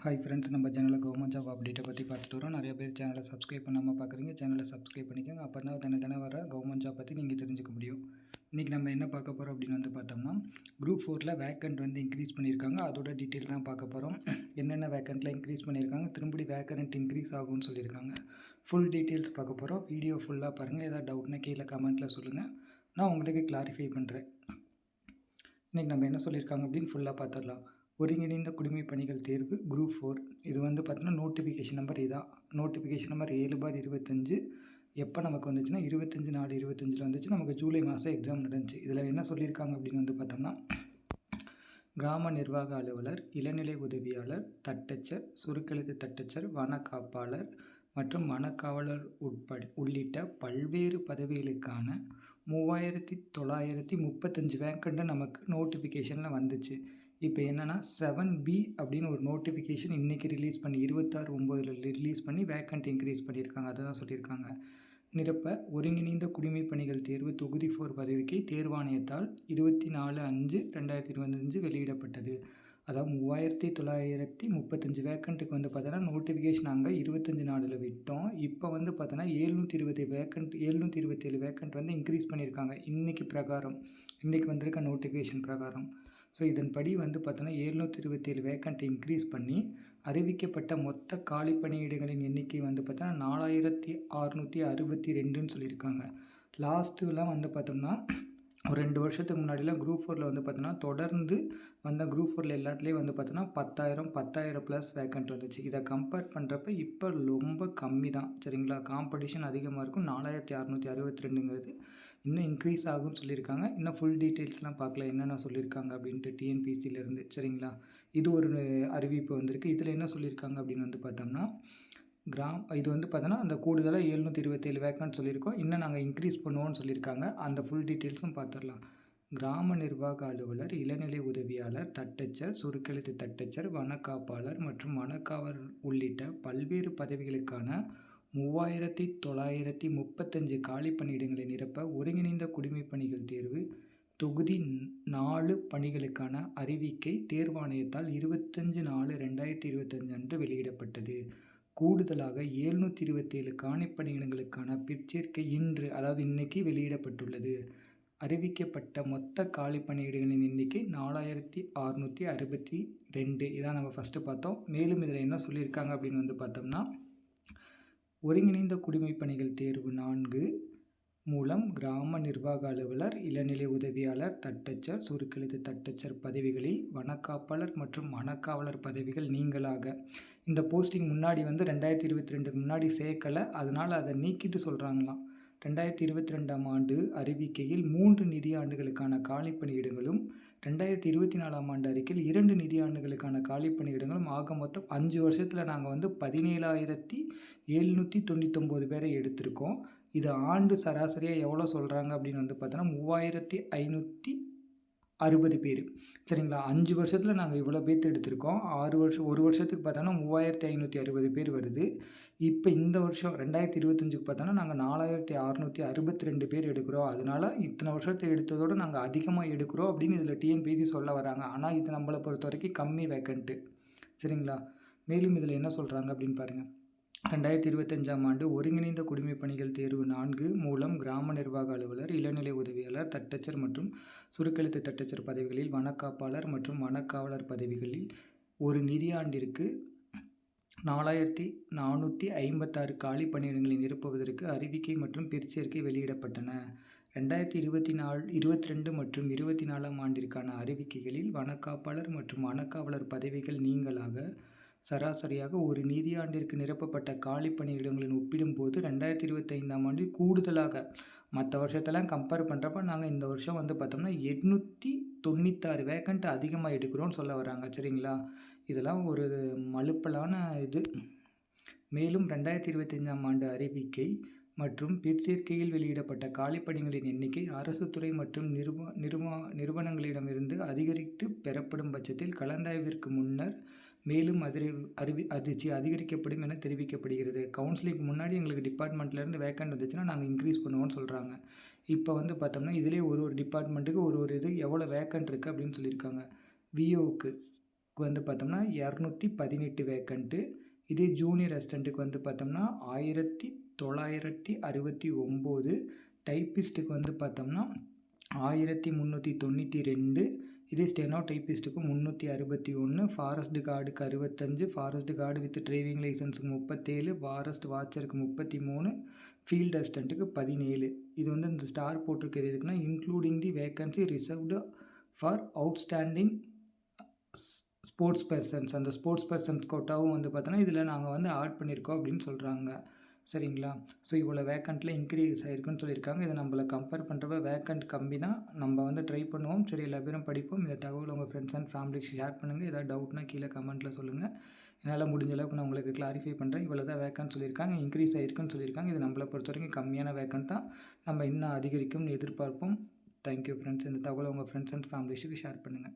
Hi friends நம்ம சேனலில் government job அப்டேட்டை பற்றி பார்த்துட்டு வரோம். நிறைய பேர் சேனலை சப்ஸ்கிரைப் பண்ணாமல் பார்க்குறீங்க சேனலை சப்ஸ்கிரைப் பண்ணிக்கோங்க. அப்போ தான் தின தினம் வர கவர்மெண்ட் ஜாப் பற்றி நீங்கள் தெரிஞ்சுக்க முடியும். இன்றைக்கி நம்ம என்ன பார்க்க போகிறோம் அப்படின்னு வந்து பார்த்தோம்னா குரூப் ஃபோரில் வேக்கண்ட் வந்து இன்க்ரீஸ் பண்ணியிருக்காங்க. அதோட டீட்டெயில் தான் பார்க்க போகிறோம் என்னென்ன வேக்கண்ட்டில் இன்க்ரீஸ் பண்ணியிருக்காங்க திரும்படி வேக்கண்ட் இன்க்ரீஸ் ஆகும்னு சொல்லியிருக்காங்க. ஃபுல் டீட்டெயில்ஸ் பார்க்க போகிறோம் வீடியோ ஃபுல்லாக பாருங்கள் ஏதாவது டவுட்னா கீழே கமெண்ட்டில் சொல்லுங்கள் நான் உங்களுக்கு கிளாரிஃபை பண்ணுறேன் இன்றைக்கி நம்ம என்ன சொல்லியிருக்காங்க அப்படின்னு ஃபுல்லாக பார்த்துடலாம். ஒருங்கிணைந்த குடிமை பணிகள் தேர்வு குரூப் ஃபோர் இது வந்து பார்த்தீங்கன்னா நோட்டிஃபிகேஷன் நம்பர் இதான் நோட்டிஃபிகேஷன் நம்பர் ஏழு பார் இருபத்தஞ்சு. எப்போ நமக்கு வந்துச்சுன்னா இருபத்தஞ்சு நாலு இருபத்தஞ்சில் வந்துச்சு நமக்கு ஜூலை மாதம் எக்ஸாம் நடந்துச்சு. இதில் என்ன சொல்லியிருக்காங்க அப்படின்னு வந்து பார்த்தோம்னா கிராம நிர்வாக அலுவலர் இளநிலை உதவியாளர் தட்டச்சர் சுருக்கெழுத்து தட்டச்சர் வனக்காப்பாளர் மற்றும் வனக்காவலர் உட்பட உள்ளிட்ட பல்வேறு பதவிகளுக்கான மூவாயிரத்தி தொள்ளாயிரத்தி முப்பத்தஞ்சு வேக்கண்ட்டு நமக்கு நோட்டிஃபிகேஷனில் வந்துச்சு. இப்போ என்னென்னா செவன் பி அப்படின்னு ஒரு நோட்டிஃபிகேஷன் இன்றைக்கி ரிலீஸ் பண்ணி இருபத்தாறு ஒம்போதில் ரிலீஸ் பண்ணி வேக்கண்ட் இன்க்ரீஸ் பண்ணியிருக்காங்க. அதை தான் சொல்லியிருக்காங்க. நிரப்ப ஒருங்கிணைந்த குடிமை பணிகள் தேர்வு தொகுதி ஃபோர் பதவிக்கு தேர்வாணையத்தால் இருபத்தி நாலு அஞ்சு ரெண்டாயிரத்தி இருபத்தஞ்சு வெளியிடப்பட்டது. அதாவது மூவாயிரத்தி தொள்ளாயிரத்தி முப்பத்தஞ்சு வேக்கண்ட்டுக்கு வந்து பார்த்தோன்னா நோட்டிஃபிகேஷன் நாங்கள் இருபத்தஞ்சி நாளில் விட்டோம். இப்போ வந்து பார்த்தோன்னா ஏழ்நூற்றி இருபத்தி வேக்கண்ட் ஏழ்நூற்றி இருபத்தேழு வேக்கண்ட் வந்து இன்க்ரீஸ் பண்ணியிருக்காங்க. இன்றைக்கி பிரகாரம் இன்றைக்கி வந்திருக்க நோட்டிஃபிகேஷன் பிரகாரம். ஸோ இதன்படி வந்து பார்த்தோன்னா எழுநூற்றி இருபத்தேழு வேக்கண்ட் இன்க்ரீஸ் பண்ணி அறிவிக்கப்பட்ட மொத்த காலி பணியிடங்களின் எண்ணிக்கை வந்து பார்த்தோன்னா நாலாயிரத்தி அறுநூற்றி அறுபத்தி ரெண்டுன்னு சொல்லியிருக்காங்க. லாஸ்ட்டுலாம் வந்து பார்த்தோம்னா ஒரு ரெண்டு வருஷத்துக்கு முன்னாடிலாம் குரூப் ஃபோரில் வந்து பார்த்தோன்னா தொடர்ந்து வந்த குரூப் ஃபோரில் எல்லாத்துலேயும் வந்து பார்த்தோன்னா பத்தாயிரம் பத்தாயிரம் ப்ளஸ் வேக்கண்ட் வந்துச்சு. இதை கம்பேர் பண்ணுறப்ப இப்போ ரொம்ப கம்மி தான். சரிங்களா? காம்படிஷன் அதிகமாக இருக்கும். நாலாயிரத்தி அறநூற்றி அறுபத்தி ரெண்டுங்கிறது இன்னும் இன்க்ரீஸ் ஆகும்னு சொல்லியிருக்காங்க. இன்னும் ஃபுல் டீட்டெயில்ஸ்லாம் பார்க்கல. என்னென்ன சொல்லியிருக்காங்க அப்படின்ட்டு டிஎன்பிசியிலேருந்து சரிங்களா? இது ஒரு அறிவிப்பு வந்திருக்கு. இதில் என்ன சொல்லியிருக்காங்க அப்படின்னு வந்து பார்த்தோம்னா கிராம் இது வந்து பார்த்தோன்னா அந்த கூடுதலாக எழுநூற்றி இருபத்தேழு வேக்கன்ட் சொல்லியிருக்கோம். இன்னும் நாங்கள் இன்க்ரீஸ் பண்ணுவோம்னு சொல்லியிருக்காங்க. அந்த ஃபுல் டீட்டெயில்ஸும் பார்த்துடலாம் கிராம நிர்வாக அலுவலர் இளநிலை உதவியாளர் தட்டச்சர் சுருக்கெழுத்து தட்டச்சர் வனக்காப்பாளர் மற்றும் வனக்காவல் உள்ளிட்ட பல்வேறு பதவிகளுக்கான மூவாயிரத்தி தொள்ளாயிரத்தி முப்பத்தஞ்சு காலி பணியிடங்களை நிரப்ப ஒருங்கிணைந்த குடிமை பணிகள் தேர்வு தொகுதி நாலு பணிகளுக்கான அறிவிக்கை தேர்வாணையத்தால் இருபத்தஞ்சு நாலு ரெண்டாயிரத்தி இருபத்தஞ்சு அன்று வெளியிடப்பட்டது. கூடுதலாக எழுநூற்றி இருபத்தேழு காணிப்பணியிடங்களுக்கான பிற்சேர்க்கை இன்று அதாவது இன்னைக்கு வெளியிடப்பட்டுள்ளது. அறிவிக்கப்பட்ட மொத்த காலிப்பணியிடங்களின் எண்ணிக்கை நாலாயிரத்தி அறுநூற்றி அறுபத்தி ரெண்டு. இதான் நம்ம ஃபஸ்ட்டு பார்த்தோம். மேலும் இதில் என்ன சொல்லியிருக்காங்க அப்படின்னு வந்து பார்த்தோம்னா ஒருங்கிணைந்த குடிமை பணிகள் தேர்வு நான்கு மூலம் கிராம நிர்வாக அலுவலர் இளநிலை உதவியாளர் தட்டச்சர் சுருக்கெழுத்து தட்டச்சர் பதவிகளில் வனக்காப்பாளர் மற்றும் வனக்காவலர் பதவிகள் நீங்களாக. இந்த போஸ்டிங் முன்னாடி வந்து ரெண்டாயிரத்தி இருபத்தி ரெண்டுக்கு முன்னாடி சேர்க்கலை. அதனால் அதை நீக்கிட்டு சொல்கிறாங்களாம் ரெண்டாயிரத்தி இருபத்தி ரெண்டாம் ஆண்டு அறிவிக்கையில் மூன்று நிதியாண்டுகளுக்கான காலி பணியிடங்களும் ரெண்டாயிரத்தி இருபத்தி நாலாம் ஆண்டு அறிக்கையில் இரண்டு நிதியாண்டுகளுக்கான காலி பணியிடங்களும் ஆக மொத்தம் அஞ்சு வருஷத்தில் நாங்கள் வந்து பதினேழாயிரத்தி எழுநூற்றி தொண்ணூத்தொம்பது பேரை எடுத்திருக்கோம். இது ஆண்டு சராசரியாக எவ்வளோ சொல்கிறாங்க அப்படின்னு வந்து பார்த்தோன்னா மூவாயிரத்தி ஐநூற்றி அறுபது பேர். சரிங்களா? அஞ்சு வருஷத்தில் நாங்கள் இவ்வளோ பேர்த்து எடுத்திருக்கோம். ஆறு வருஷம் ஒரு வருஷத்துக்கு பார்த்தோன்னா மூவாயிரத்தி ஐநூற்றி அறுபது பேர் வருது. இப்போ இந்த வருஷம் ரெண்டாயிரத்தி இருபத்தஞ்சுக்கு பார்த்தோன்னா நாங்கள் நாலாயிரத்தி அறநூற்றி அறுபத்தி ரெண்டு பேர் எடுக்கிறோம். அதனால் இத்தனை வருஷத்தை எடுத்ததோடு நாங்கள் அதிகமாக எடுக்கிறோம் அப்படின்னு இதில் டிஎன்பிசி சொல்ல வராங்க. ஆனால் இது நம்மளை பொறுத்த வரைக்கும் கம்மி வேக்கண்ட்டு சரிங்களா? மேலும் இதில் என்ன சொல்கிறாங்க அப்படின்னு பாருங்கள் ரெண்டாயிரத்தி இருபத்தஞ்சாம் ஆண்டு ஒருங்கிணைந்த குடிமை பணிகள் தேர்வு நான்கு மூலம் கிராம நிர்வாக அலுவலர் இளநிலை உதவியாளர் தட்டச்சர் மற்றும் சுருக்கெழுத்து தட்டச்சர் பதவிகளில் வனக்காப்பாளர் மற்றும் வனக்காவலர் பதவிகளில் ஒரு நிதியாண்டிற்கு நாலாயிரத்தி நானூற்றி ஐம்பத்தாறு காலி பணியிடங்களை நிரப்புவதற்கு அறிவிக்கை மற்றும் பிற்சேர்க்கை வெளியிடப்பட்டன. ரெண்டாயிரத்தி இருபத்தி நாலு இருபத்தி ரெண்டு மற்றும் இருபத்தி நாலாம் ஆண்டிற்கான அறிவிக்கைகளில் வனக்காப்பாளர் மற்றும் வனக்காவலர் பதவிகள் நீங்களாக சராசரியாக ஒரு நிதியாண்டிற்கு நிரப்பப்பட்ட காலி பணியிடங்களின் ஒப்பிடும்போது ரெண்டாயிரத்தி இருபத்தைந்தாம் ஆண்டு கூடுதலாக மற்ற வருஷத்தெல்லாம் கம்பேர் பண்ணுறப்ப நாங்கள் இந்த வருஷம் வந்து பார்த்தோம்னா எட்நூற்றி தொண்ணூத்தாறு வேக்கண்ட் அதிகமாக எடுக்கிறோன்னு சொல்ல வராங்க. சரிங்களா? இதெல்லாம் ஒரு மலுப்பலான இது. மேலும் ரெண்டாயிரத்தி இருபத்தஞ்சாம் ஆண்டு அறிவிக்கை மற்றும் பிற்சேர்க்கையில் வெளியிடப்பட்ட காலிப்பணிகளின் எண்ணிக்கை அரசு துறை மற்றும் நிறுவ நிறுவ நிறுவனங்களிடமிருந்து அதிகரித்து பெறப்படும் பட்சத்தில் கலந்தாய்விற்கு முன்னர் மேலும் அதிரி அறிவி அதிர்ச்சி அதிகரிக்கப்படும் என தெரிவிக்கப்படுகிறது. கவுன்சிலிங்க்கு முன்னாடி எங்களுக்கு டிபார்ட்மெண்ட்லேருந்து வேக்கண்ட் வந்துச்சுன்னா நாங்கள் இன்க்ரீஸ் பண்ணுவோம்னு சொல்கிறாங்க இப்போ வந்து பார்த்தோம்னா இதிலே ஒரு ஒரு டிபார்ட்மெண்ட்டுக்கு ஒரு ஒரு இது எவ்வளோ வேக்கண்ட் இருக்குது அப்படின்னு சொல்லியிருக்காங்க. விஓவுக்கு வந்து பார்த்தோம்னா இரநூத்தி பதினெட்டு வேக்கண்ட்டு இதே ஜூனியர் அசிஸ்டண்ட்டுக்கு வந்து பார்த்தோம்னா ஆயிரத்தி தொள்ளாயிரத்தி அறுபத்தி ஒம்பது. டைப்பிஸ்ட்டுக்கு வந்து பார்த்தோம்னா ஆயிரத்தி முந்நூற்றி தொண்ணூற்றி ரெண்டு. இதே ஸ்டெனோ டைப்பிஸ்ட்டுக்கு முந்நூற்றி அறுபத்தி ஒன்று ஃபாரஸ்ட் கார்டுக்கு அறுபத்தஞ்சு ஃபாரஸ்ட் கார்டு வித் டிரைவிங் லைசன்ஸுக்கு முப்பத்தேழு ஃபாரஸ்ட் வாட்சருக்கு முப்பத்தி மூணு ஃபீல்டு அசிஸ்டண்ட்டுக்கு பதினேழு. இது வந்து இந்த ஸ்டார் போட்டிருக்கிறது எதுக்குன்னா including the vacancy reserved for outstanding sports persons அந்த ஸ்போர்ட்ஸ் பர்சன்ஸ் கோட்டாவும் வந்து பார்த்தோன்னா இதில் நாங்கள் வந்து ஆட் பண்ணியிருக்கோம் அப்படின்னு சொல்கிறாங்க சரிங்களா? ஸோ இவ்வளோ வேக்கண்ட்டில் இன்க்ரீஸ் ஆகிருக்குன்னு சொல்லியிருக்காங்க. இதை நம்மளை கம்பேர் பண்ணுறப்ப வேக்கண்ட் கம்மி தான். நம்ம வந்து ட்ரை பண்ணுவோம். சரி எல்லா பேரும் படிப்போம். இந்த தகவல் உங்கள் ஃப்ரெண்ட்ஸ் அண்ட் ஃபேமிலிக்கு ஷேர் பண்ணுங்கள் ஏதாவது டவுட்னா கீழே கமெண்ட்டில் சொல்லுங்கள் என்னால் முடிஞ்ச அளவுக்கு நான் உங்களுக்கு கிளாரிஃபை பண்ணுறேன் இவ்வளோ தான் வேக்கன்ட் சொல்லியிருக்காங்க. இன்க்ரீஸ் ஆகிருக்குன்னு சொல்லியிருக்காங்க. இது நம்மளை பொறுத்த வரைக்கும் கம்மியான வேக்கண்ட் தான். நம்ம இன்னும் அதிகரிக்கும்னு எதிர்பார்ப்போம். தேங்க்யூ ஃப்ரெண்ட்ஸ் இந்த தகவலை உங்கள் ஃப்ரெண்ட்ஸ் அண்ட் ஃபேமிலிஸுக்கு ஷேர் பண்ணுங்கள்